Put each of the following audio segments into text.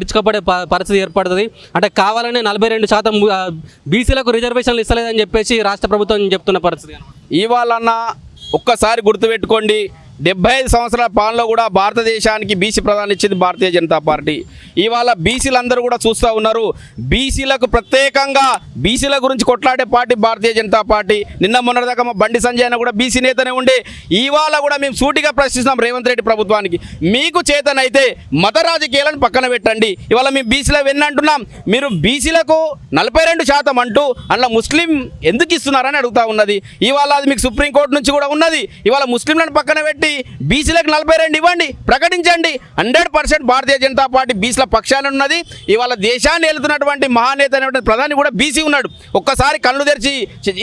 పిచ్చుకపడే పరిస్థితి ఏర్పడుతుంది అంటే కావాలనే నలభై రెండు శాతం బీసీలకు రిజర్వేషన్లు ఇస్తలేదని చెప్పేసి రాష్ట్ర ప్రభుత్వం చెప్తున్న పరిస్థితి కనబడుతుంది. ఇవాళన్న ఒక్కసారి గుర్తుపెట్టుకోండి డెబ్బై ఐదు సంవత్సరాల పాలనలో కూడా భారతదేశానికి బీసీ ప్రధాని ఇచ్చింది భారతీయ జనతా పార్టీ. ఇవాళ బీసీలందరూ కూడా చూస్తూ ఉన్నారు. బీసీలకు ప్రత్యేకంగా బీసీల గురించి కొట్లాడే పార్టీ భారతీయ జనతా పార్టీ. నిన్న మొన్నటిదాకా మా బండి సంజయ్ అన్న కూడా బీసీ నేతనే ఉండే. ఇవాళ కూడా మేము సూటిగా ప్రశ్నిస్తున్నాం రేవంత్ రెడ్డి ప్రభుత్వానికి. మీకు చేతనైతే మత రాజకీయాలను పక్కన పెట్టండి. ఇవాళ మేము బీసీలో వెన్నంటున్నాం మీరు బీసీలకు నలభై రెండు శాతం అంటూ అందులో ముస్లిం ఎందుకు ఇస్తున్నారని అడుగుతా ఉన్నది. ఇవాళ అది మీకు సుప్రీంకోర్టు నుంచి కూడా ఉన్నది. ఇవాళ ముస్లింలను పక్కన పెట్టి బీసీలకు నలభై రెండు ఇవ్వండి. ప్రకటించండి. Hundred percent Bharatiya Janata party బీసీల పక్షాన ఉన్నది. ఇవాళ దేశాన్ని వెళ్తున్నటువంటి మహానేత అనేటువంటి ప్రధాని కూడా బీసీ ఉన్నాడు. ఒక్కసారి కళ్ళు తెరిచి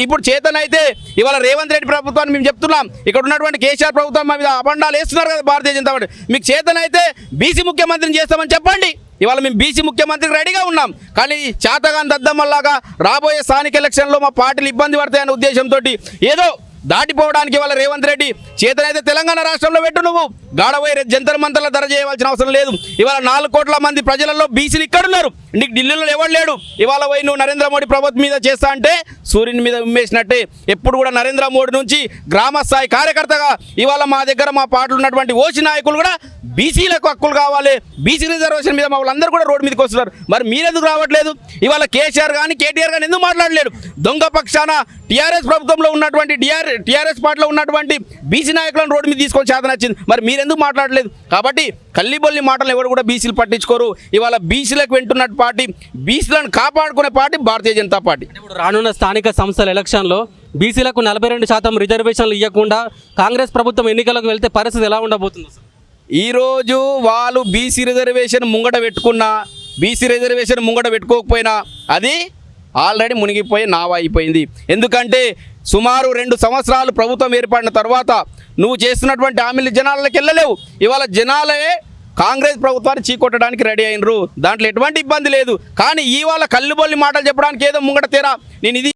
ఇప్పుడు ఇప్పుడు చేతనైతే ఇవాళ రేవంత్ రెడ్డి ప్రభుత్వాన్ని మేము చెప్తున్నాం. ఇక్కడ ఉన్నటువంటి కేసీఆర్ ప్రభుత్వం మా మీద అబండాలు వేస్తున్నారు కదా భారతీయ జనతా పార్టీ. మీకు చేతనైతే బీసీ ముఖ్యమంత్రిని చేస్తామని చెప్పండి. ఇవాళ మేము బీసీ ముఖ్యమంత్రికి రెడీగా ఉన్నాం. కానీ చేతగాని దద్దమ్మల్లాగా రాబోయే స్థానిక ఎలక్షన్లో మా పార్టీలు ఇబ్బంది పడతాయనే ఉద్దేశంతో ఏదో దాటిపోవడానికి వాళ్ళ రేవంత్ రెడ్డి చేతనైతే తెలంగాణ రాష్ట్రంలో పెట్టు నువ్వు. గాడపోయి జంతర్ మంతర్ల ధర చేయవలసిన అవసరం లేదు. ఇవాళ నాలుగు కోట్ల మంది ప్రజలలో బీసీలు ఇక్కడున్నారు. నీకు ఢిల్లీలో ఎవరు లేడు? ఇవాళ పోయి నువ్వు నరేంద్ర మోడీ ప్రభుత్వం మీద చేస్తా అంటే సూర్యుని మీద ఉమ్మేసినట్టే. ఎప్పుడు కూడా నరేంద్ర మోడీ నుంచి గ్రామ స్థాయి కార్యకర్తగా ఇవాళ మా దగ్గర మా పాటలు ఉన్నటువంటి ఓసి నాయకులు కూడా బీసీలకు హక్కులు కావాలి. బీసీ రిజర్వేషన్ మీద మా వాళ్ళందరూ కూడా రోడ్డు మీదకి వస్తున్నారు. మరి మీరెందుకు రావట్లేదు? ఇవాళ కేసీఆర్ కానీ కేటీఆర్ కానీ ఎందుకు మాట్లాడలేడు దొంగ పక్షాన టీఆర్ఎస్ ప్రభుత్వంలో ఉన్నటువంటి డిఆర్ టీఆర్ఎస్ పార్టీలో ఉన్నటువంటి బీసీ నాయకులను రోడ్డు మీద తీసుకొని చేతన వచ్చింది. మరి మీరెందుకు మాట్లాడలేదు? కాబట్టి కల్లిబొల్లి మాటలు ఎవరు కూడా బీసీలు పట్టించుకోరు. ఇవాళ బీసీలకు వింటున్నట్టు పార్టీ బీసీలను కాపాడుకునే పార్టీ భారతీయ జనతా పార్టీ. ఇప్పుడు రానున్న స్థానిక సంస్థల ఎలక్షన్లో బీసీలకు నలభై రెండు శాతం రిజర్వేషన్లు ఇవ్వకుండా కాంగ్రెస్ ప్రభుత్వం ఎన్నికలకు వెళ్తే పరిస్థితి ఎలా ఉండబోతుంది ఈరోజు వాళ్ళు బీసీ రిజర్వేషన్ ముంగట పెట్టుకున్నా బీసీ రిజర్వేషన్ ముంగట పెట్టుకోకపోయినా అది ఆల్రెడీ మునిగిపోయి నావ అయిపోయింది. ఎందుకంటే సుమారు రెండు సంవత్సరాలు ప్రభుత్వం ఏర్పడిన తర్వాత నువ్వు చేస్తున్నటువంటి హామీలు జనాలకి వెళ్ళలేవు. ఇవాళ జనాలే కాంగ్రెస్ ప్రభుత్వాన్ని చీకొట్టడానికి రెడీ అయినరు. దాంట్లో ఎటువంటి ఇబ్బంది లేదు. కానీ ఇవాళ కల్లుబొల్లి మాటలు చెప్పడానికి ఏదో ముంగట తీరా. నేను ఇది